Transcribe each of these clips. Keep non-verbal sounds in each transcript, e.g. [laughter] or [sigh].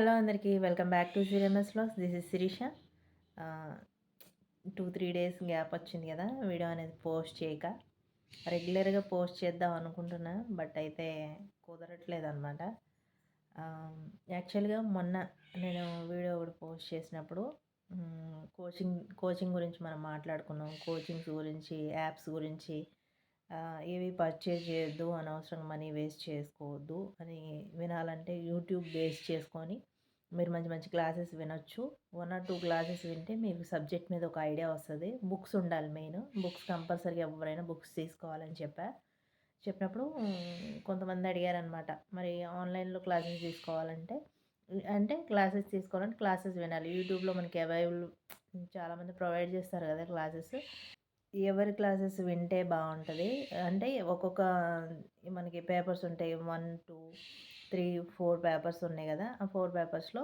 Hello అందరికీ welcome back to సిరిఎంఎస్ loss this is Sirisha. Two three days gap వచ్చింది కదా వీడియో అనేది పోస్ట్ చేయక. రెగ్యులర్గా పోస్ట్ చేద్దాం అనుకుంటున్నా బట్ అయితే కుదరట్లేదు అనమాట యాక్చువల్గా మొన్న నేను వీడియో ఒకటి పోస్ట్ చేసినప్పుడు కోచింగ్ కోచింగ్ గురించి మనం మాట్లాడుకున్నాం. కోచింగ్స్ గురించి యాప్స్ గురించి ఏవి పర్చేజ్ చేయొద్దు అనవసరంగా మనీ వేస్ట్ చేసుకోవద్దు అని వినాలంటే యూట్యూబ్ బేస్ చేసుకొని మీరు మంచి మంచి క్లాసెస్ వినొచ్చు. వన్ ఆర్ టూ క్లాసెస్ వింటే మీకు సబ్జెక్ట్ మీద ఒక ఐడియా వస్తుంది. బుక్స్ ఉండాలి మెయిన్ బుక్స్ కంపల్సరీగా ఎవరైనా బుక్స్ తీసుకోవాలని చెప్పా. చెప్పినప్పుడు కొంతమంది అడిగారనమాట మరి ఆన్లైన్లో క్లాసెస్ తీసుకోవాలంటే అంటే క్లాసెస్ తీసుకోవాలంటే క్లాసెస్ వినాలి. యూట్యూబ్లో మనకి అవైలబుల్ చాలామంది ప్రొవైడ్ చేస్తారు కదా క్లాసెస్ ఎవరి క్లాసెస్ వింటే బాగుంటుంది. అంటే ఒక్కొక్క మనకి పేపర్స్ ఉంటాయి. One two three four papers ఉన్నాయి కదా. ఆ ఫోర్ పేపర్స్లో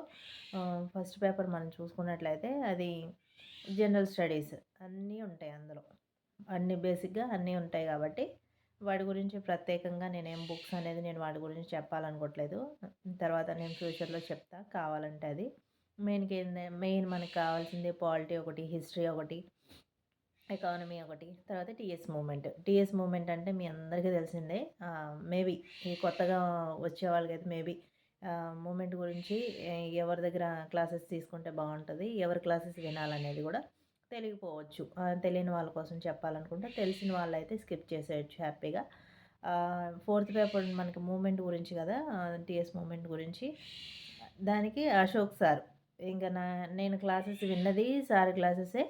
ఫస్ట్ పేపర్ మనం చూసుకున్నట్లయితే అది జనరల్ స్టడీస్ అన్నీ ఉంటాయి అందులో. అన్నీ బేసిక్గా అన్నీ ఉంటాయి కాబట్టి వాటి గురించి ప్రత్యేకంగా నేనేం బుక్స్ అనేది నేను వాటి గురించి చెప్పాలనుకోవట్లేదు. తర్వాత నేను ఫ్యూచర్లో చెప్తా కావాలంటే అది. మెయిన్కి మెయిన్ మనకు కావాల్సింది పాలిటీ ఒకటి హిస్టరీ ఒకటి ఎకానమీ ఒకటి తర్వాత టీఎస్ మూమెంట్. టీఎస్ మూమెంట్ అంటే మీ అందరికీ తెలిసిందే. మేబీ ఈ కొత్తగా వచ్చే వాళ్ళకైతే మేబీ మూమెంట్ గురించి ఎవరి దగ్గర క్లాసెస్ తీసుకుంటే బాగుంటుంది ఎవరి క్లాసెస్ వినాలనేది కూడా తెలియకపోవచ్చు. తెలియని వాళ్ళ కోసం చెప్పాలనుకుంటే తెలిసిన వాళ్ళు అయితే స్కిప్ చేసేయచ్చు హ్యాపీగా. ఫోర్త్ పేపర్ మనకి మూమెంట్ గురించి కదా టీఎస్ మూమెంట్ గురించి. దానికి అశోక్ సార్. ఇంకా నా నేను క్లాసెస్ విన్నది సార్ క్లాసెసే.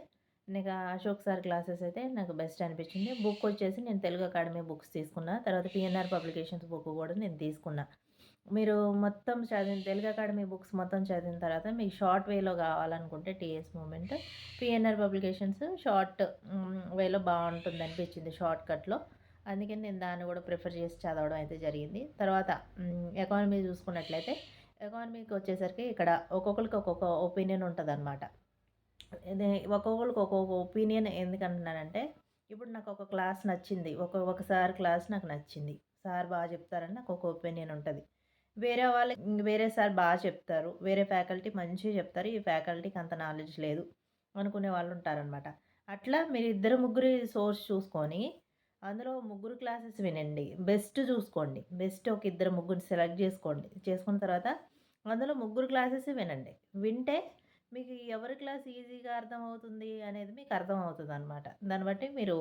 నీకు అశోక్ సార్ క్లాసెస్ అయితే నాకు బెస్ట్ అనిపించింది. బుక్ వచ్చేసి నేను తెలుగు అకాడమీ బుక్స్ తీసుకున్నా. తర్వాత పిఎన్ఆర్ పబ్లికేషన్స్ బుక్ కూడా నేను తీసుకున్నా. మీరు మొత్తం చదివిన తెలుగు అకాడమీ బుక్స్ మొత్తం చదివిన తర్వాత మీకు షార్ట్ వేలో కావాలనుకుంటే TS movement PNR publications short వేలో బాగుంటుంది అనిపించింది షార్ట్ కట్లో. అందుకని నేను దాన్ని కూడా ప్రిఫర్ చేసి చదవడం అయితే జరిగింది. తర్వాత ఎకానమీ చూసుకున్నట్లయితే ఎకానమీకి వచ్చేసరికి ఇక్కడ ఒక్కొక్కరికి ఒక్కొక్క ఒపీనియన్ ఉంటుంది అనమాట ఒక్కొక్కరికి ఒక్కొక్క ఒపీనియన్ ఎందుకంటున్నానంటే ఇప్పుడు నాకు ఒక క్లాస్ నచ్చింది ఒక ఒకసారి క్లాస్ నాకు నచ్చింది సార్ బాగా చెప్తారని నాకు ఒక ఒపీనియన్ ఉంటుంది. వేరే వాళ్ళు వేరే సార్ బాగా చెప్తారు వేరే ఫ్యాకల్టీ మంచిగా చెప్తారు ఈ ఫ్యాకల్టీకి అంత నాలెడ్జ్ లేదు అనుకునే వాళ్ళు ఉంటారనమాట అట్లా మీరు ఇద్దరు ముగ్గురి సోర్స్ చూసుకొని అందులో ముగ్గురు క్లాసెస్ వినండి బెస్ట్ చూసుకోండి బెస్ట్ ఒక ఇద్దరు ముగ్గురు సెలెక్ట్ చేసుకోండి చేసుకున్న తర్వాత అందులో ముగ్గురు క్లాసెస్ వినండి. వింటే మీకు ఎవరి క్లాస్ ఈజీగా అర్థమవుతుంది అనేది మీకు అర్థమవుతుంది అనమాట దాన్ని బట్టి మీరు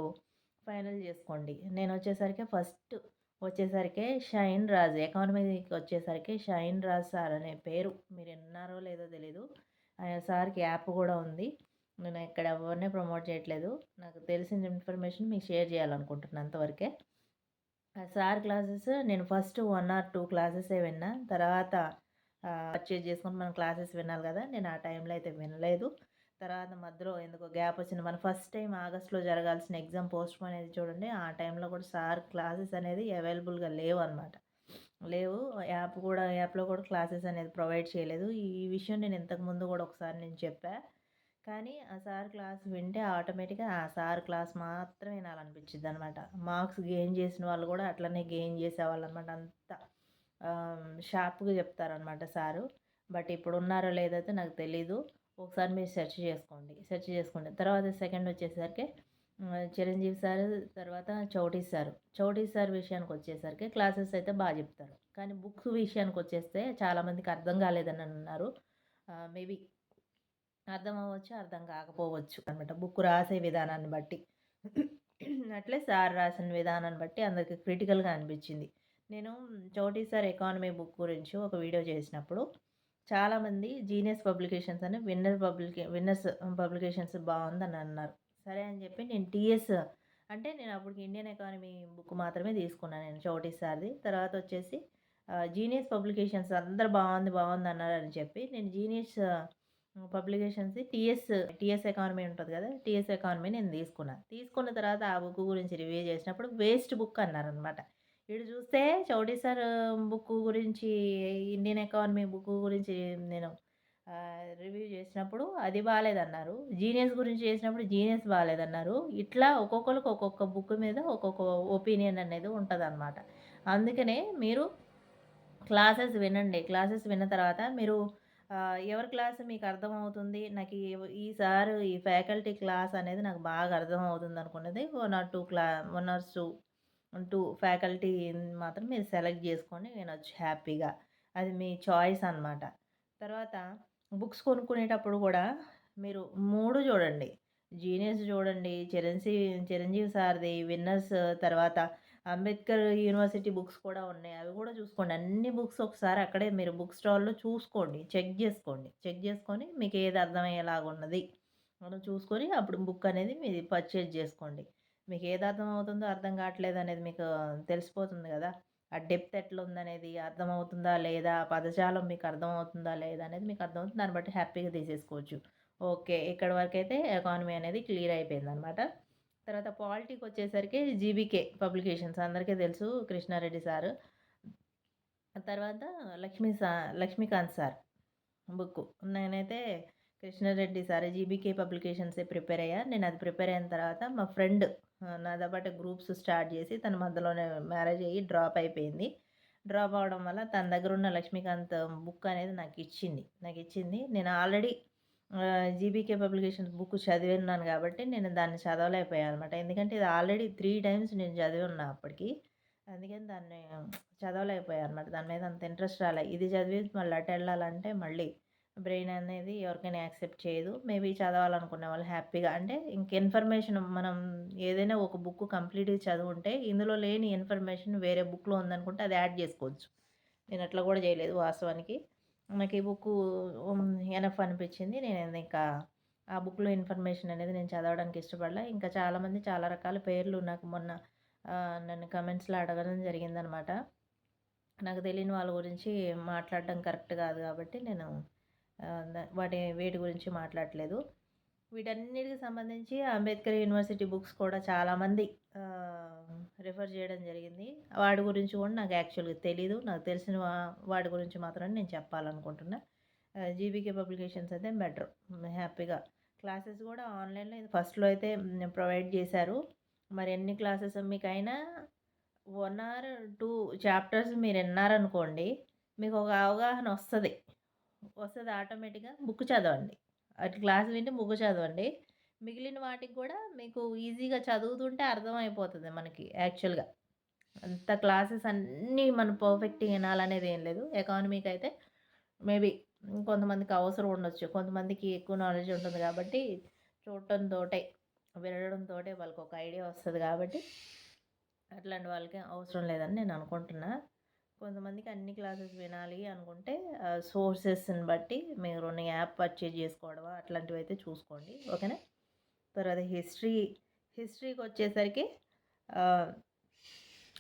ఫైనల్ చేసుకోండి. నేను వచ్చేసరికి ఫస్ట్ వచ్చేసరికి షైన్ రాజ్ ఎకానమీకి వచ్చేసరికి షైన్ రాజ్ సార్ అనే పేరు. మీరు విన్నారో లేదో తెలీదు. సార్కి యాప్ కూడా ఉంది. నేను ఇక్కడ ఎవరినే ప్రమోట్ చేయట్లేదు. నాకు తెలిసిన ఇన్ఫర్మేషన్ మీకు షేర్ చేయాలనుకుంటున్నాను అంతవరకే. సార్ క్లాసెస్ నేను ఫస్ట్ వన్ ఆర్ టూ క్లాసెసే విన్నా. తర్వాత పర్చేజ్ చేసుకుని మనం క్లాసెస్ వినాలి కదా నేను ఆ టైంలో అయితే వినలేదు. తర్వాత మధ్యలో ఎందుకో గ్యాప్ వచ్చింది. మన ఫస్ట్ టైం ఆగస్ట్లో జరగాల్సిన ఎగ్జామ్ పోస్ట్ పోన్ అనేది చూడండి ఆ టైంలో కూడా సార్ క్లాసెస్ అనేది అవైలబుల్గా లేవు అనమాట లేవు. యాప్ కూడా యాప్లో కూడా క్లాసెస్ అనేది ప్రొవైడ్ చేయలేదు. ఈ విషయం నేను ఇంతకుముందు కూడా ఒకసారి నేను చెప్పా. కానీ ఆ సార్ క్లాస్ వింటే ఆటోమేటిక్గా ఆ సార్ క్లాస్ మాత్రమే వినాలనిపించింది అనమాట మార్క్స్ గెయిన్ చేసిన వాళ్ళు కూడా అట్లనే గెయిన్ చేసేవాళ్ళు అనమాట అంతా. షార్ప్గా చెప్తారనమాట సారు. బట్ ఇప్పుడు ఉన్నారో లేదైతే నాకు తెలీదు. ఒకసారి మీరు సెర్చ్ చేసుకోండి. సెర్చ్ చేసుకోండి. తర్వాత సెకండ్ వచ్చేసరికి చిరంజీవి సార్ తర్వాత చౌటీ సార్. చౌటీ సార్ విషయానికి వచ్చేసరికి క్లాసెస్ అయితే బాగా చెప్తారు. కానీ బుక్స్ విషయానికి వచ్చేస్తే చాలామందికి అర్థం కాలేదని అన్నారు. మేబీ అర్థం అవ్వచ్చు అర్థం కాకపోవచ్చు అనమాట. బుక్ రాసే విధానాన్ని బట్టి. అట్లే సార్ రాసిన విధానాన్ని బట్టి అందరికి క్రిటికల్గా అనిపించింది. నేను చౌటీ సార్ ఎకానమీ బుక్ గురించి ఒక వీడియో చేసినప్పుడు చాలామంది జీనియస్ పబ్లికేషన్స్ అని విన్నర్ పబ్లికే విన్నర్స్ పబ్లికేషన్స్ బాగుందని అన్నారు. సరే అని చెప్పి నేను టీఎస్ అంటే నేను అప్పటికి ఇండియన్ ఎకానమీ బుక్ మాత్రమే తీసుకున్నాను నేను చౌటీసార్ది. తర్వాత వచ్చేసి జీనియస్ పబ్లికేషన్స్ అందరు బాగుంది బాగుంది అన్నారు అని చెప్పి నేను genius publications TS TS economy ఉంటుంది కదా టీఎస్ ఎకానమీ నేను తీసుకున్నాను. తీసుకున్న తర్వాత ఆ బుక్ గురించి రివ్యూ చేసినప్పుడు వేస్ట్ బుక్ అన్నారనమాట ఇటు చూస్తే చౌడీ సార్ బుక్ గురించి ఇండియన్ ఎకానమీ బుక్ గురించి నేను రివ్యూ చేసినప్పుడు అది బాగాలేదన్నారు జీనియస్ గురించి చేసినప్పుడు జీనియస్ బాగాలేదన్నారు ఇట్లా ఒక్కొక్కరికి ఒక్కొక్క బుక్ మీద ఒక్కొక్క ఒపీనియన్ అనేది ఉంటుంది అందుకనే మీరు క్లాసెస్ వినండి. క్లాసెస్ విన్న తర్వాత మీరు ఎవరి క్లాస్ మీకు అర్థమవుతుంది? నాకు ఈ ఈ సార్ ఈ ఫ్యాకల్టీ క్లాస్ అనేది నాకు బాగా అర్థమవుతుంది అనుకున్నది. వన్ ఆర్ టూ క్లా one or two two faculty మాత్రం మీరు సెలెక్ట్ చేసుకొని వినొచ్చు హ్యాపీగా. అది మీ చాయిస్ అనమాట తర్వాత బుక్స్ కొనుక్కునేటప్పుడు కూడా మీరు మూడు చూడండి. జీనియస్ చూడండి. చిరంజీవి చిరంజీవి సార్ది విన్నర్స్ తర్వాత అంబేద్కర్ యూనివర్సిటీ బుక్స్ కూడా ఉన్నాయి. అవి కూడా చూసుకోండి. అన్ని బుక్స్ ఒకసారి అక్కడే మీరు బుక్ స్టాల్లో చూసుకోండి. చెక్ చేసుకోండి. చెక్ చేసుకొని మీకు ఏది అర్థమయ్యేలాగా ఉన్నది మనం చూసుకొని అప్పుడు బుక్ అనేది మీరు పర్చేజ్ చేసుకోండి. మీకు ఏది అర్థం అవుతుందో అర్థం కావట్లేదు అనేది మీకు తెలిసిపోతుంది కదా. ఆ డెప్త్ ఎట్లా ఉందనేది అర్థమవుతుందా లేదా? పదజాలం మీకు అర్థమవుతుందా లేదా అనేది మీకు అర్థమవుతుంది. దాన్ని బట్టి హ్యాపీగా తీసేసుకోవచ్చు. ఓకే ఇక్కడ వరకు అయితే ఎకానమీ అనేది క్లియర్ అయిపోయింది అనమాట తర్వాత పాలిటీకి వచ్చేసరికి జీబీకే పబ్లికేషన్స్. అందరికీ తెలుసు కృష్ణారెడ్డి సారు. తర్వాత లక్ష్మీ సా లక్ష్మీకాంత్ సార్ బుక్ నేనైతే కృష్ణారెడ్డి సార్ జీబీకే పబ్లికేషన్సే ప్రిపేర్ అయ్యా. నేను అది ప్రిపేర్ అయిన తర్వాత మా ఫ్రెండ్ నాతో పాటు గ్రూప్స్ స్టార్ట్ చేసి తన మధ్యలోనే మ్యారేజ్ అయ్యి డ్రాప్ అయిపోయింది. డ్రాప్ అవడం వల్ల తన దగ్గర ఉన్న లక్ష్మీకాంత్ బుక్ అనేది నాకు ఇచ్చింది. నాకు ఇచ్చింది. నేను ఆల్రెడీ జీబీకే పబ్లికేషన్స్ బుక్ చదివిన్నాను కాబట్టి నేను దాన్ని చదవలేకపోయాను అనమాట ఎందుకంటే ఇది ఆల్రెడీ త్రీ టైమ్స్ నేను చదివి ఉన్నా అప్పటికి. అందుకని దాన్ని చదవలేకపోయాను అనమాట దాని మీద అంత ఇంట్రెస్ట్ రాలే. ఇది చదివి మళ్ళీ అటు వెళ్ళాలంటే మళ్ళీ బ్రెయిన్ అనేది ఎవరికైనా యాక్సెప్ట్ చేయదు. మేబీ చదవాలనుకునే వాళ్ళు హ్యాపీగా అంటే ఇంక ఇన్ఫర్మేషన్ మనం ఏదైనా ఒక బుక్ కంప్లీట్గా చదువుంటే ఇందులో లేని ఇన్ఫర్మేషన్ వేరే బుక్లో ఉందనుకుంటే అది యాడ్ చేసుకోవచ్చు. నేను అట్లా కూడా చేయలేదు వాస్తవానికి. నాకు ఈ బుక్ ఎనఫ్ అనిపించింది. నేను ఇంకా ఆ బుక్లో ఇన్ఫర్మేషన్ అనేది నేను చదవడానికి ఇష్టపడలే. ఇంకా చాలామంది చాలా రకాల పేర్లు నాకు మొన్న నన్ను కమెంట్స్లో అడగడం జరిగిందనమాట. నాకు తెలియని వాళ్ళ గురించి మాట్లాడడం కరెక్ట్ కాదు కాబట్టి నేను వాటి వేటి గురించి మాట్లాడలేదు. వీటన్నిటికి సంబంధించి అంబేద్కర్ యూనివర్సిటీ బుక్స్ కూడా చాలామంది రిఫర్ చేయడం జరిగింది. వాడి గురించి కూడా నాకు యాక్చువల్గా తెలీదు. నాకు తెలిసిన వాడి గురించి మాత్రం నేను చెప్పాలనుకుంటున్నా. జీబీకే పబ్లికేషన్స్ అయితే బెటర్. హ్యాపీగా. క్లాసెస్ కూడా ఆన్లైన్లో ఇది ఫస్ట్లో అయితే ప్రొవైడ్ చేశారు. మరి ఎన్ని క్లాసెస్ మీకు అయినా వన్ అవర్ టూ చాప్టర్స్ మీరు విన్నారనుకోండి మీకు ఒక అవగాహన వస్తుంది. వస్తుంది ఆటోమేటిక్గా బుక్ చదవండి. అటు క్లాస్ వింటే బుక్ చదవండి. మిగిలిన వాటికి కూడా మీకు ఈజీగా చదువుతుంటే అర్థమైపోతుంది మనకి యాక్చువల్గా. అంత క్లాసెస్ అన్నీ మనం పర్ఫెక్ట్గా వినాలనేది ఏం లేదు. ఎకానమీకి అయితే మేబీ కొంతమందికి అవసరం ఉండొచ్చు. కొంతమందికి ఎక్కువ నాలెడ్జ్ ఉంటుంది కాబట్టి చూడటంతో వినడంతో వాళ్ళకి ఒక ఐడియా వస్తుంది కాబట్టి అట్లాంటి వాళ్ళకి అవసరం లేదని నేను అనుకుంటున్నా. కొంతమందికి అన్ని క్లాసెస్ వినాలి అనుకుంటే సోర్సెస్ని బట్టి మీరు యాప్ పర్చేజ్ చేసుకోవడమా అట్లాంటివి అయితే చూసుకోండి. ఓకేనా? తర్వాత హిస్టరీ హిస్టరీకి వచ్చేసరికి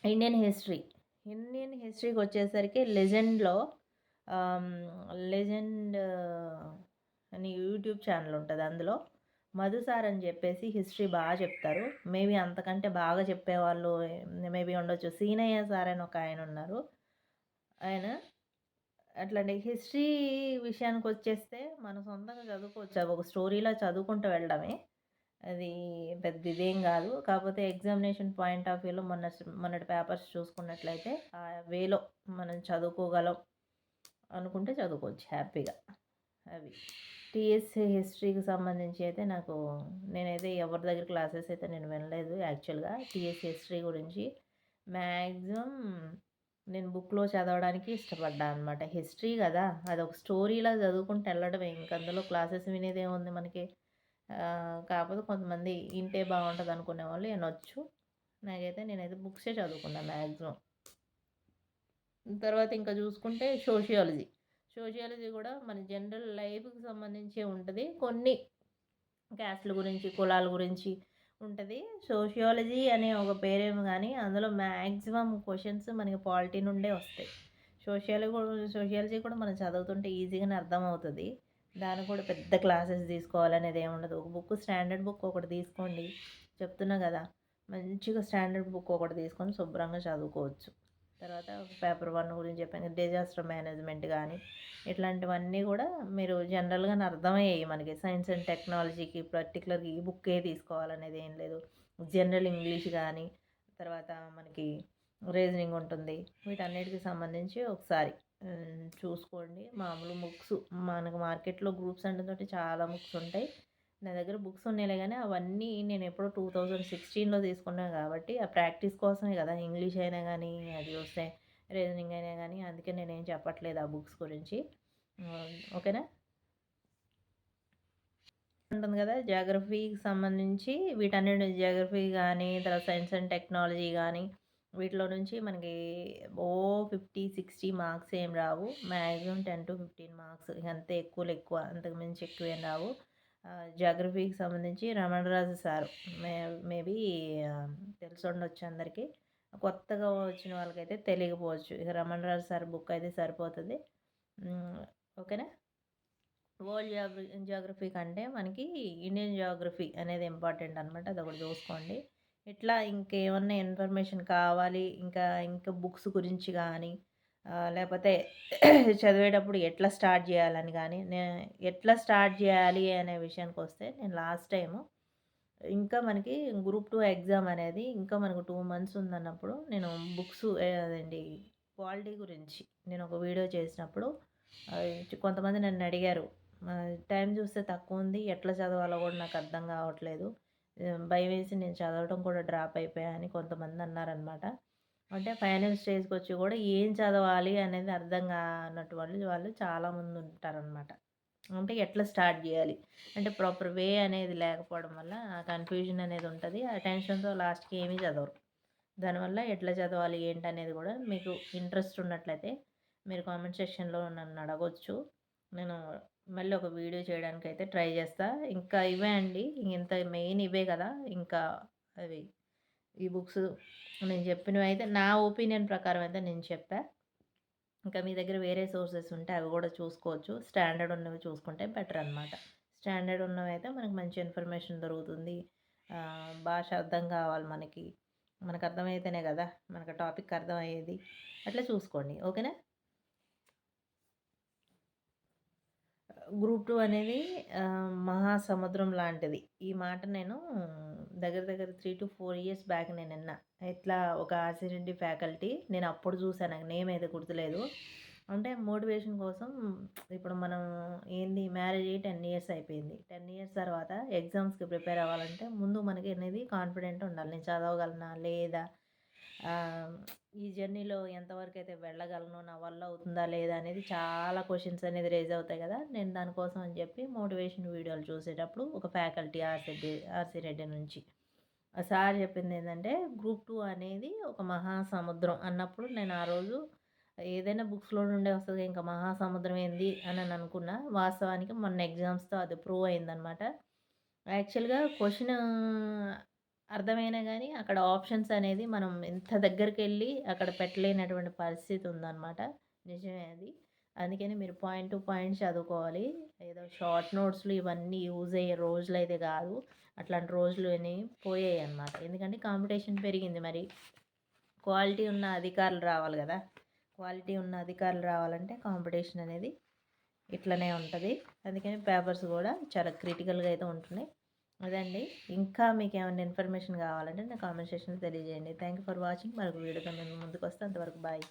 ఇండియన్ హిస్టరీ. ఇండియన్ హిస్టరీకి వచ్చేసరికి లెజెండ్లో లెజెండ్ అని యూట్యూబ్ ఛానల్ ఉంటుంది అందులో. మధుసార్ అని చెప్పేసి హిస్టరీ బాగా చెప్తారు. మేబీ అంతకంటే బాగా చెప్పేవాళ్ళు మేబీ ఉండొచ్చు. సీనయ్య సార్ అని ఒక ఆయన ఉన్నారు. ఆయన అట్లాంటి హిస్టరీ విషయానికి వచ్చేస్తే మన సొంతంగా చదువుకోవచ్చు. ఒక స్టోరీలా చదువుకుంటూ వెళ్ళడమే. అది పెద్ద ఇదేం కాదు. కాకపోతే ఎగ్జామినేషన్ పాయింట్ ఆఫ్ వ్యూలో మొన్న మొన్నటి పేపర్స్ చూసుకున్నట్లయితే ఆ వేలో మనం చదువుకోగలం అనుకుంటే చదువుకోవచ్చు హ్యాపీగా. అవి. టీఎస్సీ హిస్టరీకి సంబంధించి అయితే నాకు నేనైతే ఎవరి దగ్గర క్లాసెస్ అయితే నేను వినలేదు యాక్చువల్గా. టీఎస్సీ హిస్టరీ గురించి మ్యాక్సిమం నేను బుక్లో చదవడానికి ఇష్టపడ్డా అనమాట హిస్టరీ కదా అది ఒక స్టోరీలా చదువుకుంటూ వెళ్ళడమే ఇంక అందులో క్లాసెస్ వినేదేముంది మనకి. కాకపోతే కొంతమంది ఇంటే బాగుంటుంది అనుకునే వాళ్ళు వినొచ్చు. నాకైతే నేనైతే బుక్సే చదువుకున్నాను మ్యాక్సిమం తర్వాత ఇంకా చూసుకుంటే సోషియాలజీ. సోషియాలజీ కూడా మన జనరల్ లైఫ్కి సంబంధించి ఉంటుంది. కొన్ని క్యాస్ట్ల గురించి కులాల గురించి ఉంటుంది. సోషియాలజీ అనే ఒక పేరేమో కానీ అందులో మ్యాక్సిమం క్వశ్చన్స్ మనకి పాలిటీ నుండే వస్తాయి. సోషియాలజీ కూడా సోషియాలజీ కూడా మనం చదువుతుంటే ఈజీగానే అర్థమవుతుంది. దానికి కూడా పెద్ద క్లాసెస్ తీసుకోవాలనేది ఏముండదు ఒక బుక్ స్టాండర్డ్ బుక్ ఒకటి తీసుకోండి. చెప్తున్నా కదా మంచిగా స్టాండర్డ్ బుక్ ఒకటి తీసుకొని శుభ్రంగా చదువుకోవచ్చు. తర్వాత పేపర్ వన్ గురించి చెప్పాను డిజాస్టర్ మేనేజ్మెంట్ కానీ ఇట్లాంటివన్నీ కూడా మీరు జనరల్గా అర్థమయ్యాయి మనకి సైన్స్ అండ్ టెక్నాలజీకి పర్టికులర్గా ఈ బుక్కే తీసుకోవాలనేది ఏం లేదు జనరల్ ఇంగ్లీష్ కానీ తర్వాత మనకి రీజనింగ్ ఉంటుంది వీటన్నిటికి సంబంధించి ఒకసారి చూసుకోండి. మామూలు బుక్స్ మనకు మార్కెట్‌లో గ్రూప్స్ అంటే చాలా బుక్స్ ఉంటాయి. నా దగ్గర బుక్స్ ఉన్నాయిలే కానీ అవన్నీ నేను ఎప్పుడో టూ థౌజండ్ సిక్స్టీన్లో తీసుకున్నాను కాబట్టి ఆ ప్రాక్టీస్ కోసమే కదా ఇంగ్లీష్ అయినా కానీ అది వస్తే రీజనింగ్ అయినా కానీ అందుకే నేనేం చెప్పట్లేదు ఆ బుక్స్ గురించి. ఓకేనా? ఉంటుంది కదా జాగ్రఫీకి సంబంధించి వీటన్నిటి జాగ్రఫీ కానీ తర్వాత సైన్స్ అండ్ టెక్నాలజీ కానీ వీటిలో నుంచి మనకి ఓ ఫిఫ్టీ సిక్స్టీ మార్క్స్ ఏం రావు. Maximum ten to fifteen marks ఇక అంతే ఎక్కువ ఎక్కువ. అంతకు మించి ఎక్కువేం రావు. జాగ్రఫీకి సంబంధించి రమణరాజు సారు మే మేబీ తెలిసి ఉండొచ్చు అందరికీ కొత్తగా వచ్చిన వాళ్ళకైతే తెలియకపోవచ్చు. ఇక రమణరాజు సార్ బుక్ అయితే సరిపోతుంది ఓకేనా? వరల్డ్ జియోగ్ర జాగ్రఫీ కంటే మనకి ఇండియన్ జాగ్రఫీ అనేది ఇంపార్టెంట్ అనమాట. అది ఒకటి చూసుకోండి. ఇట్లా ఇంకేమన్నా ఇన్ఫర్మేషన్ కావాలి, ఇంకా ఇంకా బుక్స్ గురించి కానీ లేకపోతే [clears throat] చదివేటప్పుడు ఎట్లా స్టార్ట్ చేయాలని కానీ నేను ఎట్లా స్టార్ట్ చేయాలి అనే విషయానికి వస్తే నేను లాస్ట్ టైము ఇంకా మనకి గ్రూప్ టూ ఎగ్జామ్ అనేది ఇంకా మనకు టూ మంత్స్ ఉందన్నప్పుడు నేను బుక్స్ అదండి క్వాలిటీ గురించి నేను ఒక వీడియో చేసినప్పుడు కొంతమంది నన్ను అడిగారు టైం చూస్తే తక్కువుంది. ఎట్లా చదవాలో కూడా నాకు అర్థం కావట్లేదు. భయం వేసి నేను చదవడం కూడా డ్రాప్ అయిపోయా అని కొంతమంది అన్నారనమాట. అంటే ఫైనల్ స్టేజ్‌కొచ్చి కూడా ఏం చదవాలి అనేది అర్థం కానట్టు వాళ్ళు వాళ్ళు చాలామంది ఉంటారనమాట. అంటే ఎట్లా స్టార్ట్ చేయాలి అంటే ప్రాపర్ వే అనేది లేకపోవడం వల్ల ఆ కన్‌ఫ్యూజన్ అనేది ఉంటుంది ఆ టెన్షన్‌తో లాస్ట్‌కి ఏమీ చదవరు. దానివల్ల ఎట్లా చదవాలి ఏంటనేది కూడా మీకు ఇంట్రెస్ట్ ఉన్నట్లయితే మీరు కామెంట్ సెక్షన్‌లో నన్ను అడగొచ్చు. నేను మళ్ళీ ఒక వీడియో చేయడానికి అయితే ట్రై చేస్తా. ఇంకా ఇవే అండి. ఇంత మెయిన్ ఇవే కదా ఇంకా అవి ఈ బుక్స్ నేను చెప్పినవి అయితే నా ఒపీనియన్ ప్రకారం అయితే నేను చెప్పా. ఇంకా మీ దగ్గర వేరే సోర్సెస్ ఉంటే అవి కూడా చూసుకోవచ్చు. స్టాండర్డ్ ఉన్నవి చూసుకుంటే బెటర్ అనమాట. స్టాండర్డ్ ఉన్నవి అయితే మనకు మంచి ఇన్ఫర్మేషన్ దొరుకుతుంది. భాష అర్థం కావాలి మనకి. మనకు అర్థమైతేనే కదా మనకు టాపిక్ అర్థమయ్యేది. అట్లా చూసుకోండి. ఓకేనా? గ్రూప్ టూ అనేది మహాసముద్రం లాంటిది. ఈ మాట నేను దగ్గర దగ్గర 3-4 ఇయర్స్ బ్యాక్ నేను నేనిన్నా. ఇట్లా ఒక ఆసిడెంటీ ఫ్యాకల్టీ నేను అప్పుడు చూసాను నాకు నేమ్ అయితే గుర్తులేదు. అంటే మోటివేషన్ కోసం ఇప్పుడు మనం ఏంది మ్యారేజ్ అయ్యి 10 ఇయర్స్ అయిపోయింది. 10 ఇయర్స్ తర్వాత ఎగ్జామ్స్‌కి ప్రిపేర్ అవ్వాలంటే ముందు మనకి అనేది కాన్ఫిడెంట్ ఉండాలి. నేను చదవగలనా? లేదా? ఈ జర్నీలో ఎంతవరకు అయితే వెళ్ళగలను? నా వల్ల అవుతుందా? లేదా? అనేది చాలా క్వశ్చన్స్ అనేది రేజ్ అవుతాయి కదా నేను దానికోసం అని చెప్పి మోటివేషన్ వీడియోలు చూసేటప్పుడు ఒక ఫ్యాకల్టీ ఆర్‌సిరెడ్డి ఆర్‌సిరెడ్డి నుంచి ఆ సార్ చెప్పిందేందంటే గ్రూప్ టూ అనేది ఒక మహాసముద్రం అన్నప్పుడు నేను ఆ రోజు ఏదైనా బుక్స్‌లో నుండే వస్తుంది ఇంకా మహాసముద్రం ఏంది అని అనుకున్నా. వాస్తవానికి మొన్న ఎగ్జామ్స్‌తో అది ప్రూవ్ అయిందనమాట. యాక్చువల్‌గా క్వశ్చన్ అర్థమైనా కానీ అక్కడ ఆప్షన్స్ అనేది మనం ఎంత దగ్గరికెళ్ళి అక్కడ పెట్టలేనటువంటి పరిస్థితి ఉందన్నమాట నిజమే అది. అందుకని మీరు పాయింట్ టు పాయింట్ చదువుకోవాలి. ఏదో షార్ట్ నోట్స్‌లు ఇవన్నీ యూజ్ అయ్యే రోజులు అయితే కాదు అట్లాంటి రోజులు పోయాయి అన్నమాట ఎందుకంటే కాంపిటీషన్ పెరిగింది మరి. క్వాలిటీ ఉన్న అధికారులు రావాలి కదా క్వాలిటీ ఉన్న అధికారులు రావాలంటే కాంపిటీషన్ అనేది ఇట్లనే ఉంటుంది అందుకని పేపర్స్ కూడా చాలా క్రిటికల్‌గా అయితే ఉంటున్నాయి. అదండి. ఇంకా మీకు ఏమైనా ఇన్ఫర్మేషన్ కావాలంటే నా కామెంట్ సెక్షన్‌లో తెలియజేయండి. Thank you for watching. మరొక వీడియోతో నేను వస్తే అంతవరకు బాయ్.